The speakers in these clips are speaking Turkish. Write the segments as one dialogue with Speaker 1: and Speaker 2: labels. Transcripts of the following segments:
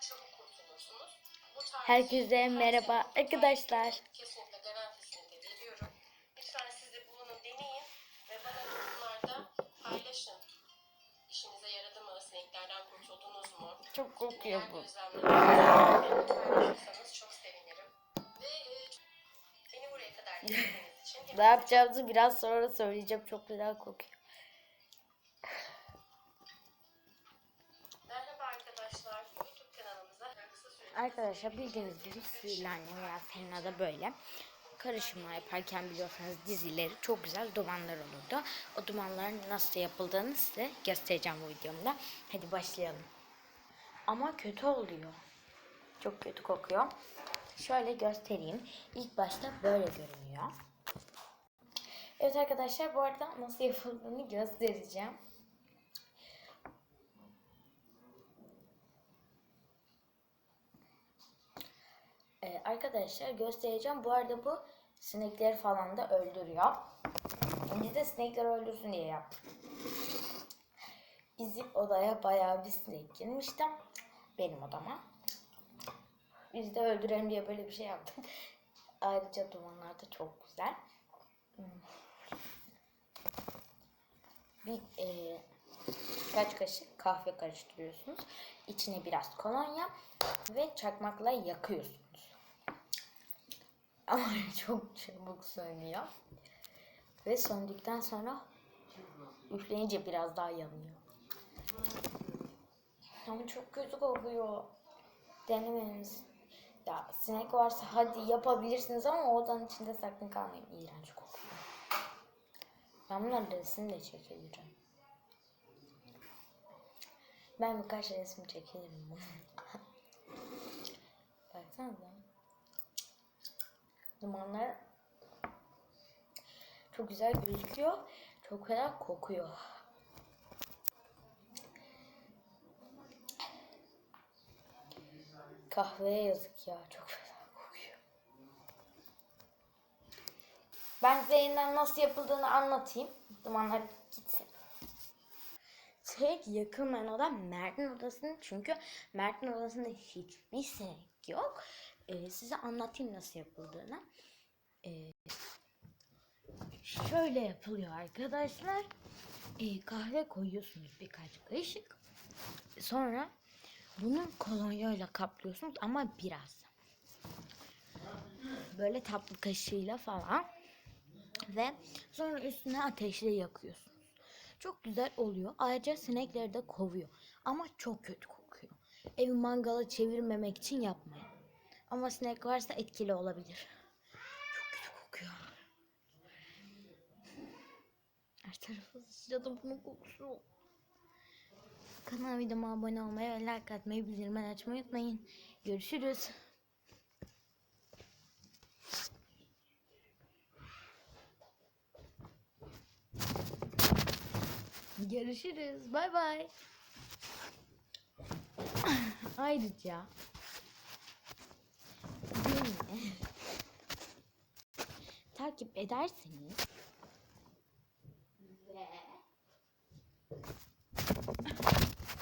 Speaker 1: çabuk kurtulursunuz.
Speaker 2: Herkese
Speaker 1: her
Speaker 2: merhaba arkadaşlar.
Speaker 1: Kesinlikle garantisini de veriyorum. Lütfen siz de bulunun deneyin ve bana yorumlarda paylaşın. İşinize yaradı mı? Sineklerden kurtuldunuz mu?
Speaker 2: Çok kokuyor bu.
Speaker 1: paylaşırsanız çok sevinirim. Ve e, beni buraya kadar dinlediğiniz için
Speaker 2: Ne yapacağımızı biraz sonra söyleyeceğim. Çok güzel kokuyor.
Speaker 1: Arkadaşlar
Speaker 2: bildiğiniz gibi Sihirli veya Selena da böyle karışımlar yaparken biliyorsanız dizileri çok güzel dumanlar olurdu. O dumanların nasıl yapıldığını size göstereceğim bu videomda. Hadi başlayalım. Ama kötü oluyor. Çok kötü kokuyor. Şöyle göstereyim. İlk başta böyle görünüyor. Evet arkadaşlar bu arada nasıl yapıldığını göstereceğim. Ee, arkadaşlar göstereceğim. Bu arada bu sinekleri falan da öldürüyor. Biz de sinekleri öldürsün diye yaptık. Bizim odaya bayağı bir sinek girmişti. Benim odama. Biz de öldürelim diye böyle bir şey yaptık. Ayrıca dumanlar da çok güzel. Bir e, kaç kaşık kahve karıştırıyorsunuz. İçine biraz kolonya ve çakmakla yakıyorsunuz. Ama çok çabuk sönüyor. Ve söndükten sonra üfleyince biraz daha yanıyor. Ama çok kötü kokuyor. Denemeniz. Ya sinek varsa hadi yapabilirsiniz ama odanın içinde sakın kalmayın. İğrenç kokuyor. Ben bunların resim de çekebilirim. Ben birkaç resim çekebilirim. Baksanıza. Dumanlar çok güzel gözüküyor. Çok güzel kokuyor. Kahveye yazık ya. Çok güzel kokuyor. Ben size yeniden nasıl yapıldığını anlatayım. Dumanlar gitsin. Tek yakın oda Mert'in odasının çünkü Mert'in odasında hiçbir sinek yok. Ee, size anlatayım nasıl yapıldığını. Ee, şöyle yapılıyor arkadaşlar. Ee, kahve koyuyorsunuz birkaç kaşık. Sonra bunu kolonyayla kaplıyorsunuz ama biraz. Böyle tatlı kaşığıyla falan. Ve sonra üstüne ateşle yakıyorsunuz. Çok güzel oluyor. Ayrıca sinekleri de kovuyor. Ama çok kötü kokuyor. Evi mangala çevirmemek için yapmayın. Ama sinek varsa etkili olabilir. Çok kötü kokuyor. Her tarafı sıçradı bunun kokusu. Kanal videoma abone olmayı ve like atmayı, bildirimleri açmayı unutmayın. Görüşürüz. Görüşürüz. Bay bay. Ayrıca takip ederseniz ve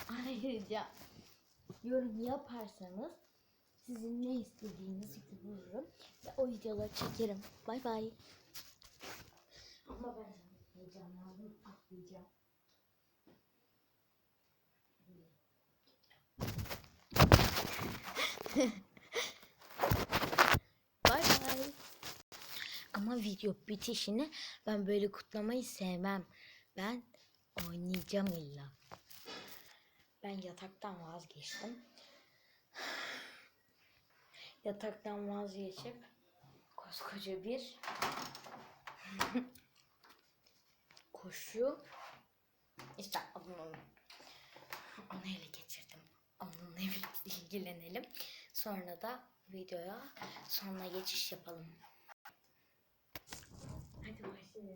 Speaker 2: ayrıca yorum yaparsanız sizin ne istediğinizi bulurum ve o videoları çekerim. Bay bay. Ama ben heyecanlandım atlayacağım. Bay bay. Ama video bitişini ben böyle kutlamayı sevmem. Ben oynayacağım illa. Ben yataktan vazgeçtim. Yataktan vazgeçip koskoca bir koşu işte onu onu ele geçirdim. Onunla ilgilenelim. Sonra da videoya sonuna geçiş yapalım. Ben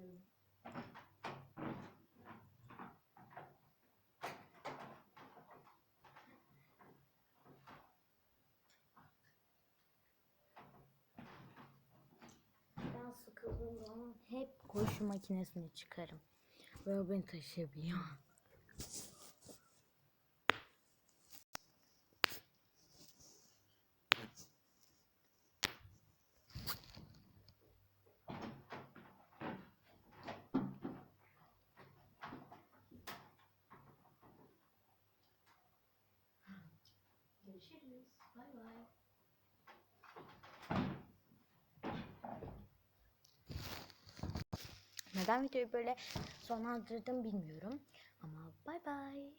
Speaker 2: sıkıldığım zaman hep koşu makinesini çıkarım. Ve o beni taşıyabiliyor.
Speaker 3: Görüşürüz. Bay bay.
Speaker 2: Neden videoyu böyle sonlandırdım bilmiyorum. Ama bay bay.